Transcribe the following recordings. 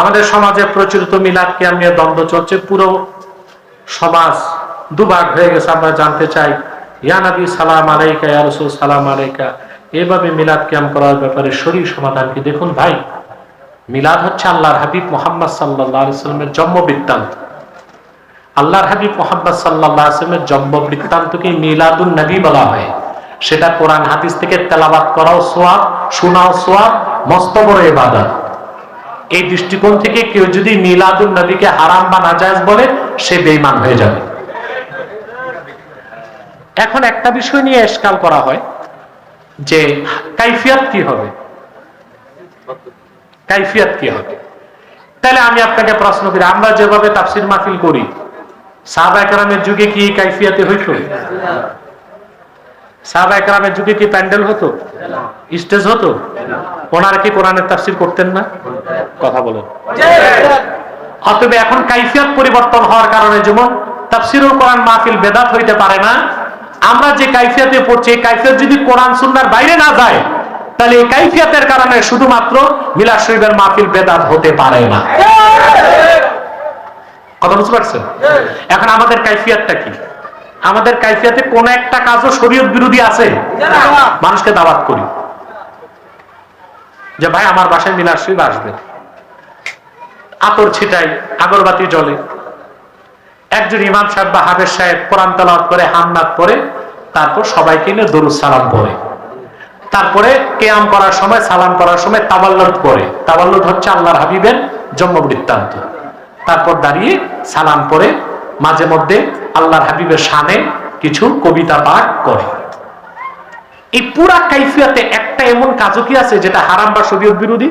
আমাদের সমাজে প্রচলিত মিলাদ কিয়াম নিয়ে দ্বন্দ্ব চলছে। পুরো সমাজ দুভাগ হয়ে গেছে, আমরা জানতে চাই। ইয়া নবী, সালাম আলাইকা, ইয়া রসুল, সালাম আলাইকা। এভাবে মিলাদ কিয়াম করার ব্যাপারে শরীর সমাধান কি? দেখুন ভাই, মিলাদ হচ্ছে আল্লাহর হাবিব মোহাম্মদ সাল্লাহ সাল্লামের জন্ম বৃত্তান্ত আল্লাহর হাবিব মোহাম্মদ সাল্লাহ আসলামের জন্ম বৃত্তান্তকে মিলাদুন নবী বলা হয়। সেটা কোরআন হাদিস থেকে তেলাবাত করাও সোয়াব, শোনাও সোয়াব, মস্ত বড় ইবাদত। এই দৃষ্টিকোণ থেকে কেউ যদি মিলাদুন নবীকে হারাম বা নাজায়েজ বলে, সে বেঈমান হয়ে যাবে। এখন একটা বিষয় নিয়ে এসকাল করা হয় যে কাইফিয়াত কি হবে? কাইফিয়াত কি হবে? তাহলে আমি আপনাকে প্রশ্ন করি, আমরা যেভাবে তাফসির মাহফিল করি সাহাবা একরামের যুগে কি কাইফিয়াতে হইত? সাহাবা একরামের যুগে কি প্যান্ডেল হতো? স্টেজ হতো? ওনারা কি কোরআনের তাফসির করতেন না? কথা বলেন। অতএব এখন কাইফিয়াত পরিবর্তন হওয়ার কারণে যেমন তাফসিরুল কোরআন মাহফিল বেদাত হইতে পারে না আমরা যে কাইফিয়াতে পড়ছি এই কাইফিয়াত যদি কোরআন সুন্নার বাইরে না যায় তাহলে এই কাইফিয়াতের কারণে শুধুমাত্র মিলাদ শরীফের মাহফিল বেদাত হতে পারে না। কথা বুঝতে পারছেন? এখন আমাদের কাইফিয়াতটা কি? আমাদের কাইফিয়াতে কোন একটা কাজও শরীয়ত বিরোধী আছে। মানুষকে দাওয়াত করি। যে ভাই, আমার বাসায় মিলাদ শরীফ আসবে। আতর ছিটাই, আগরবাতি জ্বলে। একজন ইমাম সাহেব বা হাবের সাহেব কোরআন তালাওয়াত করে, হামনাত করে তারপর সবাইকে নিয়ে দরুদ সালাম পড়ে। তারপরে কেয়াম করার সময়, সালাম করার সময় তাবাল্লুদ করে তাবাল্লুদ হচ্ছে আল্লাহর হাবিবের জন্ম বৃত্তান্ত তারপর দাঁড়িয়ে সালাম পরে মাঝে মধ্যে আল্লাহর হাবিবের শানে কিছু কবিতা পাঠ করে। এই পুরা কাইফিয়াতে একটা এমন কাজও কি আছে যেটা হারাম বা শরীয়ত বিরোধী?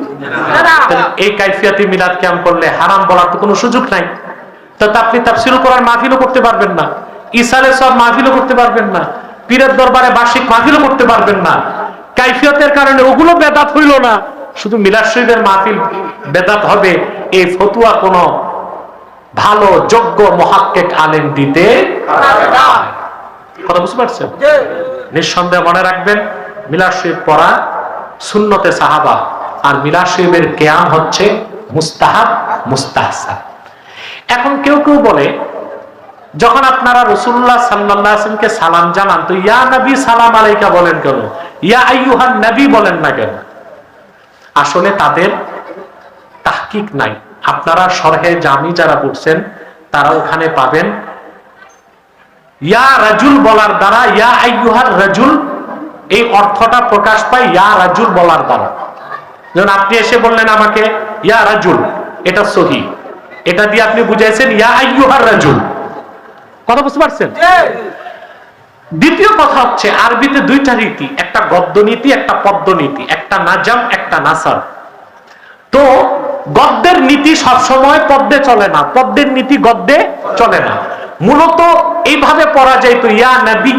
এই কাইফিয়াতে মিলাদ ক্যাম করলে হারাম বলার তো কোনো সুযোগ নাই। তো আপনি তাফসিল করার মাহফিলও করতে পারবেন না। ইসালে সব মাহফিলও করতে পারবেন না। পীরের দরবারে বার্ষিক মাহফিলও করতে পারবেন না। কাইফিয়তের কারণে ওগুলো বেদাত হইল না। শুধু মিলাদ শরীফের মাহফিল বেদাত হবে এই ফতুয়া কোনো ভালো যোগ্য মহাক্কেক আলেম দিতে কথা বুঝতে পারছেন? নিঃসন্দেহে মনে রাখবেন মিলাদ শরীফ পড়া সুন্নতে সাহাবা আর মিলাদ শরীফের কেয়াম হচ্ছে মুস্তাহাব মুস্তাহসান। এখন কেউ কেউ বলে যখন আপনারা রসুল্লাহ সাল্লামকে সালাম জানান তো ইয়া নবী সালাম আলাইকা বলেন কেন? ইয়া আইয়ুহান নবী বলেন না কেন? আসলে তাদের তাহকিক নাই। আপনারা সরহে জামি যারা পড়ছেন তারা ওখানে পাবেন। ইয়া রাজুল বলার দ্বারা ইয়া আইয়ুহার রাজুল এই অর্থটা প্রকাশ পায় ইয়া রাজুল বলার দ্বারা। যেমন আপনি এসে বললেন আমাকে ইয়া রাজুল এটা সহি। এটা দিয়ে আপনি বুঝাইছেন ইয়া আইয়ুহার রাজুল। কথা বুঝতে পারছেন? দ্বিতীয় কথা হচ্ছে আরবিতে দুইটা রীতি একটা গদ্য নীতি একটা পদ্ম নীতি একটা নাজাম একটা নাসার। তো গদ্যের নীতি সবসময় পদ্মে চলে না, পদ্মের নীতি গদ্যে চলে না। মূলত এইভাবে পড়া যায় তো, ইয়া নবী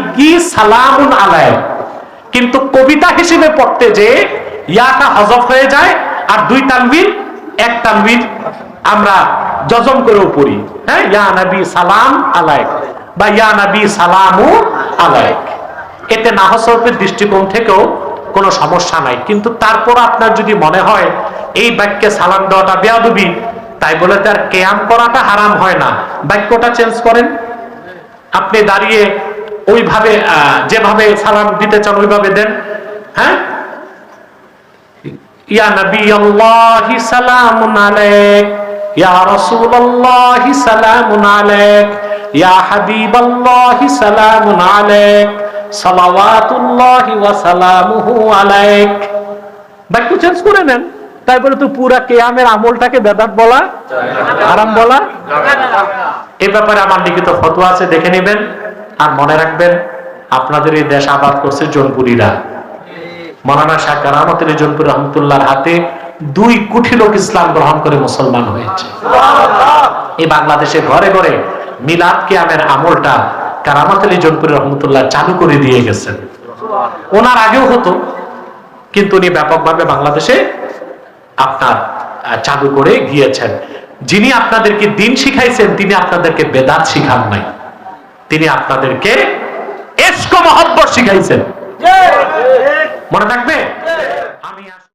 সালামুন আলাইহ কিন্তু কবিতা হিসেবে পড়তে যে ইয়াটা হজফ হয়ে যায় আর দুই তানবির, এক তানবির আমরা জজম করেও পড়ি। হ্যাঁ ইয়া নবী সালাম আলাইক বা ইয়া নবী সালামু আলাইক। এতে নাহসরফের দৃষ্টিকোণ থেকেও কোনো সমস্যা নাই। কিন্তু তারপর আপনার যদি মনে হয় এই বাক্যে সালাম দেওয়াটা বেয়াদবি। তাই বলে তার কেয়াম করাটা হারাম হয় না। বাক্যটা চেঞ্জ করেন। আপনি দাঁড়িয়ে ওইভাবে যেভাবে সালাম দিতে চান, ওইভাবে দেন। হ্যাঁ? ইয়া ইয়া ইয়া বাক্য চেঞ্জ করে নেন। তারপরে তো পুরা কেয়ামের আমলটাকে বেদাত বলা আরাম বলা? এ ব্যাপারে আমার লিখিত ফতোয়া আছে, দেখে নেবেন আর মনে রাখবেন, আপনাদের এই দেশ আবাদ করছে জনপুরীরা। মৌলানা শাহ কারামতের জনপুর রহমতুল্লাহর হাতে দুই কোটি লোক ইসলাম গ্রহণ করে মুসলমান হয়েছে। এই বাংলাদেশে ঘরে ঘরে মিলাদ কিয়ামের আমলটা কারামত আলী জনপুরি রহমতুল্লাহ চালু করে দিয়ে গেছেন। ওনার আগেও হতো, কিন্তু উনি ব্যাপকভাবে বাংলাদেশে আপনার চালু করে গিয়েছেন। যিনি আপনাদেরকে দিন শিখাইছেন তিনি আপনাদেরকে বেদাত শিখান নাই। তিনি আপনাদেরকে এসকো মহব্বত শিখাইছেন। মনে থাকবে?